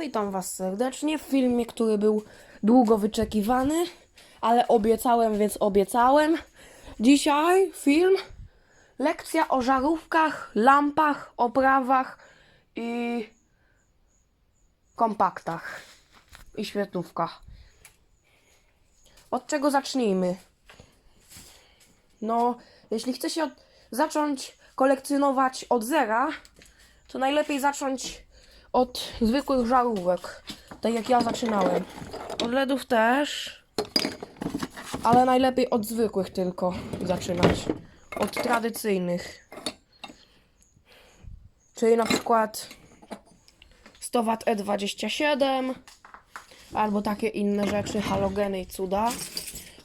Witam Was serdecznie w filmie, który był długo wyczekiwany, ale obiecałem, więc obiecałem. Dzisiaj film lekcja o żarówkach, lampach, oprawach i kompaktach i świetlówkach. Od czego zacznijmy? No, jeśli chce się od, zacząć kolekcjonować od zera, to najlepiej zacząć od zwykłych żarówek, tak jak ja zaczynałem. Od LEDów też, ale najlepiej od zwykłych tylko zaczynać. Od tradycyjnych. Czyli na przykład 100 W E27 albo takie inne rzeczy, halogeny i cuda.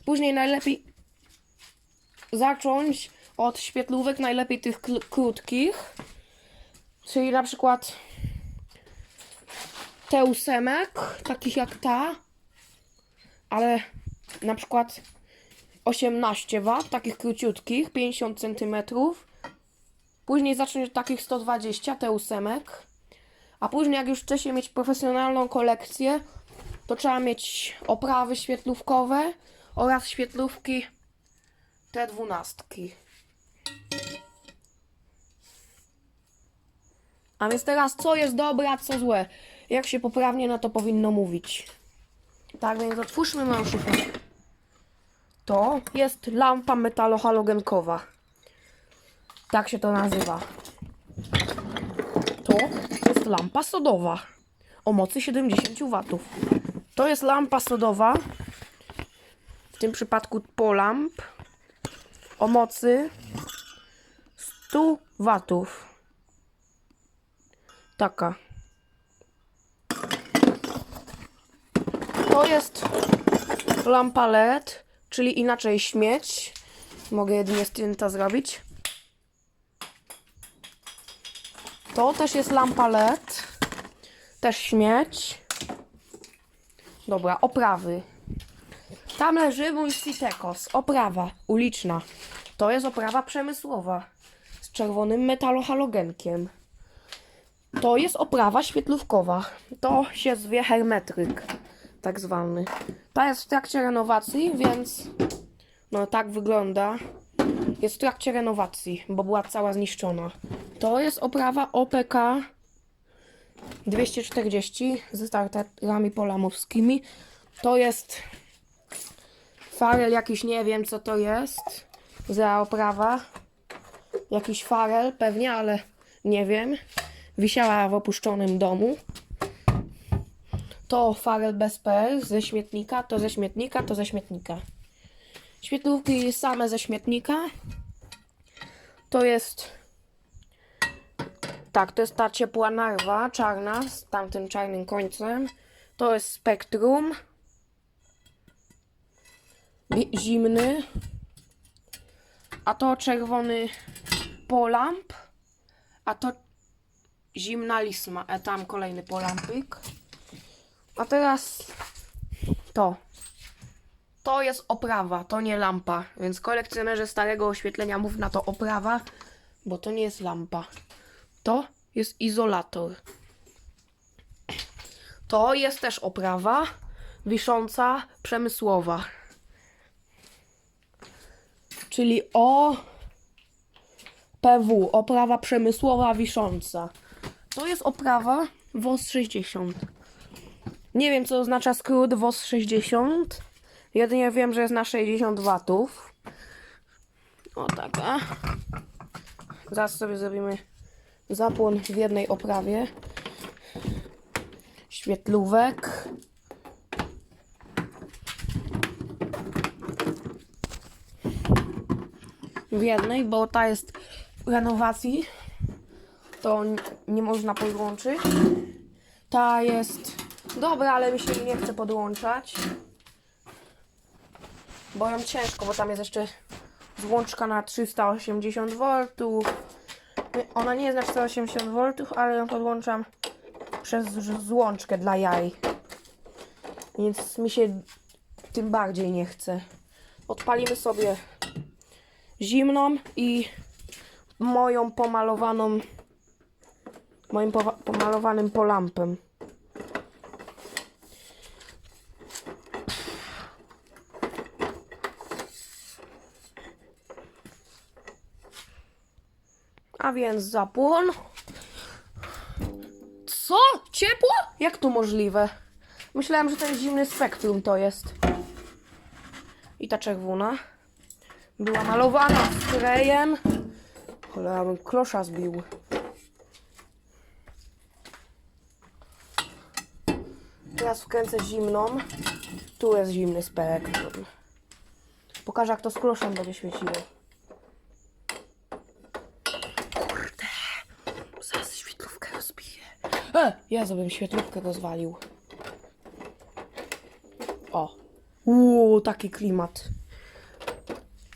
Później najlepiej zacząć od świetlówek, najlepiej tych krótkich, czyli na przykład te ósemek, takich jak ta, ale na przykład 18 W, takich króciutkich, 50 cm. Później zacząć od takich 120 te ósemek. A później jak już chce się mieć profesjonalną kolekcję, to trzeba mieć oprawy świetlówkowe oraz świetlówki te dwunastki. A więc teraz, co jest dobre, a co złe? Jak się poprawnie na to powinno mówić? Tak więc otwórzmy moją szufę. To jest lampa metalohalogenkowa. Tak się to nazywa. To jest lampa sodowa o mocy 70 W. To jest lampa sodowa, w tym przypadku Polamp, o mocy 100 watów. Taka. To jest lampa LED, czyli inaczej śmieć. Mogę jedynie zdjęta zrobić. To też jest lampa LED. Też śmieć. Dobra, oprawy. Tam leży mój Citekos. Oprawa uliczna. To jest oprawa przemysłowa. Z czerwonym metalohalogenkiem. To jest oprawa świetlówkowa. To się zwie hermetryk, tak zwany. Ta jest w trakcie renowacji, więc no tak wygląda. Jest w trakcie renowacji, bo była cała zniszczona. To jest oprawa OPK 240 ze starterami polamowskimi. To jest farel jakiś, nie wiem co to jest za oprawa. Jakiś farel pewnie, ale nie wiem. Wisiała w opuszczonym domu. To farel bez PL ze śmietnika, to ze śmietnika, to ze śmietnika. Świetlówki same ze śmietnika. To jest. Tak, to jest ta ciepła narwa czarna z tamtym czarnym końcem. To jest spektrum. Zimny. A to czerwony polamp. A to zimna lisma. E, tam kolejny polampik. A teraz to. To jest oprawa, to nie lampa. Więc kolekcjonerzy starego oświetlenia mów na to oprawa, bo to nie jest lampa. To jest izolator. To jest też oprawa wisząca przemysłowa. Czyli o PW, oprawa przemysłowa wisząca. To jest oprawa WOS 60. Nie wiem, co oznacza skrót WOS 60. Jedynie wiem, że jest na 60 watów. O taka. Zaraz sobie zrobimy zapłon w jednej oprawie. Świetlówek. W jednej, bo ta jest w renowacji. To nie można podłączyć. Ta jest dobra, ale mi się nie chce podłączać. Bo ją ciężko, bo tam jest jeszcze złączka na 380 V. Ona nie jest na 480 V, ale ją podłączam przez złączkę dla jaj. Więc mi się tym bardziej nie chce. Odpalimy sobie zimną i moją pomalowaną moim pomalowanym polampem. A więc zapłon. Co? Ciepło? Jak to możliwe? Myślałem, że ten zimny spektrum to jest. I ta czerwona. Była malowana sprayem. Cholera, bym klosza zbił. Teraz wkręcę zimną. Tu jest zimny spektrum. Pokażę, jak to z kloszem będzie świeciło. Kurde. Zaraz świetlówkę rozbiję. E, ja bym świetlówkę rozwalił. O. Uuu, taki klimat.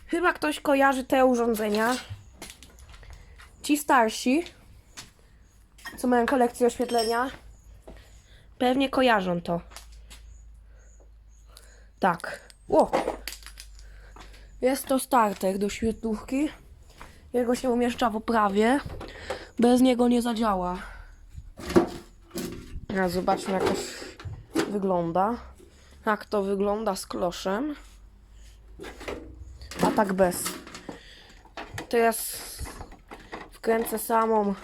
Chyba ktoś kojarzy te urządzenia. Ci starsi, co mają kolekcję oświetlenia, pewnie kojarzą to. Tak. O! Jest to starter do świetlówki. Jego się umieszcza w oprawie. Bez niego nie zadziała. Teraz zobaczmy jak to wygląda. Jak to wygląda z kloszem. A tak bez. Teraz wkręcę samą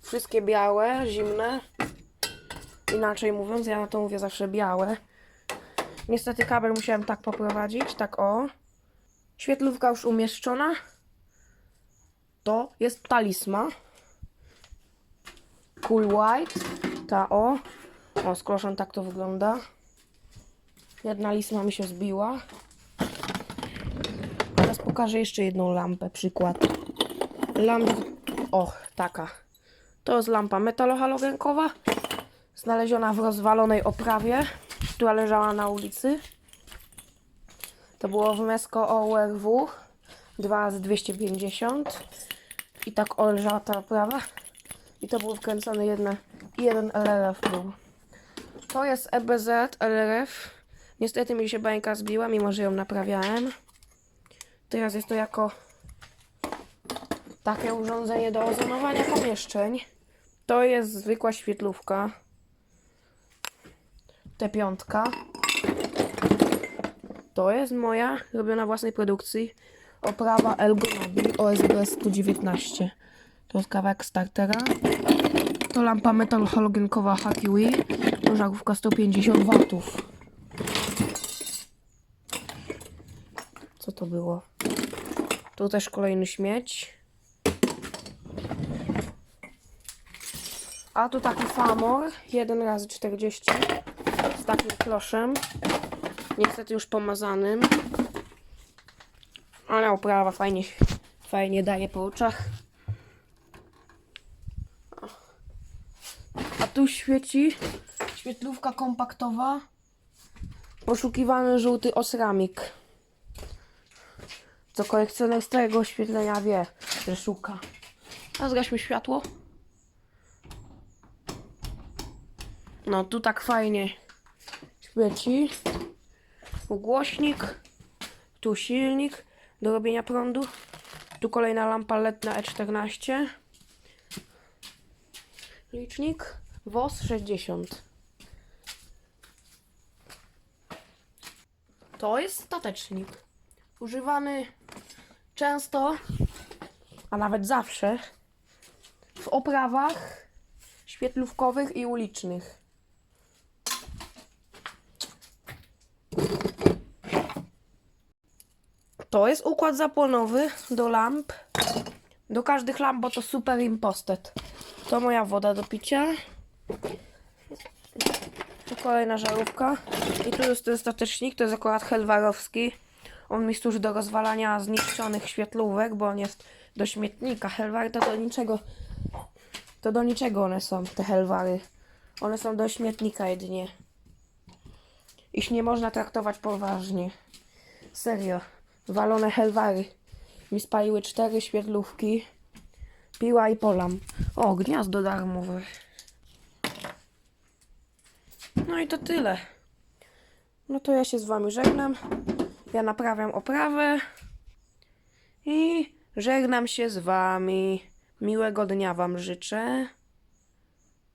wszystkie białe, zimne. Inaczej mówiąc, ja na to mówię zawsze białe. Niestety kabel musiałem tak poprowadzić, tak o. Świetlówka już umieszczona. To jest talisma. Cool White. Ta o. O, z tak to wygląda. Jedna lisma mi się zbiła. Teraz pokażę jeszcze jedną lampę, przykład. Lamp... O, taka. To jest lampa metallohalogenkowa, znaleziona w rozwalonej oprawie, która leżała na ulicy. To było w Mesko ORW 2 z 250 i tak leżała ta oprawa. I to był wkręcony jedna, jeden LRF był. To jest EBZ LRF. Niestety mi się bańka zbiła, mimo że ją naprawiałem. Teraz jest to jako takie urządzenie do ozonowania pomieszczeń. To jest zwykła świetlówka. T5. To jest moja, robiona własnej produkcji. Oprawa Elgo Mobil OSB 119. To jest kawałek startera. To lampa metal halogenkowa Hakiwi. To żarówka 150 watów. Co to było? Tu też kolejny śmieć. A tu taki famor, 1 razy 40 z takim kloszem. Niestety już pomazanym. Ale oprawa fajnie, fajnie daje po oczach. Tu świeci świetlówka kompaktowa. Poszukiwany żółty osramik. Co kolekcjoner starego oświetlenia wie, że szuka. A zgaśmy światło. No tu tak fajnie świeci. Tu głośnik. Tu silnik do robienia prądu. Tu kolejna lampa LED na E14. Licznik. WOS 60. To jest statecznik. Używany często, a nawet zawsze w oprawach świetlówkowych i ulicznych. To jest układ zapłonowy do lamp. Do każdych lamp, bo to super impostet. To moja woda do picia. Kolejna żarówka. I tu jest ten statecznik, to jest akurat helwarowski. On mi służy do rozwalania zniszczonych świetlówek, bo on jest do śmietnika. Helwary to do niczego. To do niczego one są, te helwary. One są do śmietnika jedynie. Ich nie można traktować poważnie. Serio. Walone helwary. Mi spaliły cztery świetlówki. Piła i polam. O, gniazdo darmowe. No i to tyle. No to ja się z wami żegnam. Ja naprawiam oprawę. I żegnam się z wami. Miłego dnia wam życzę.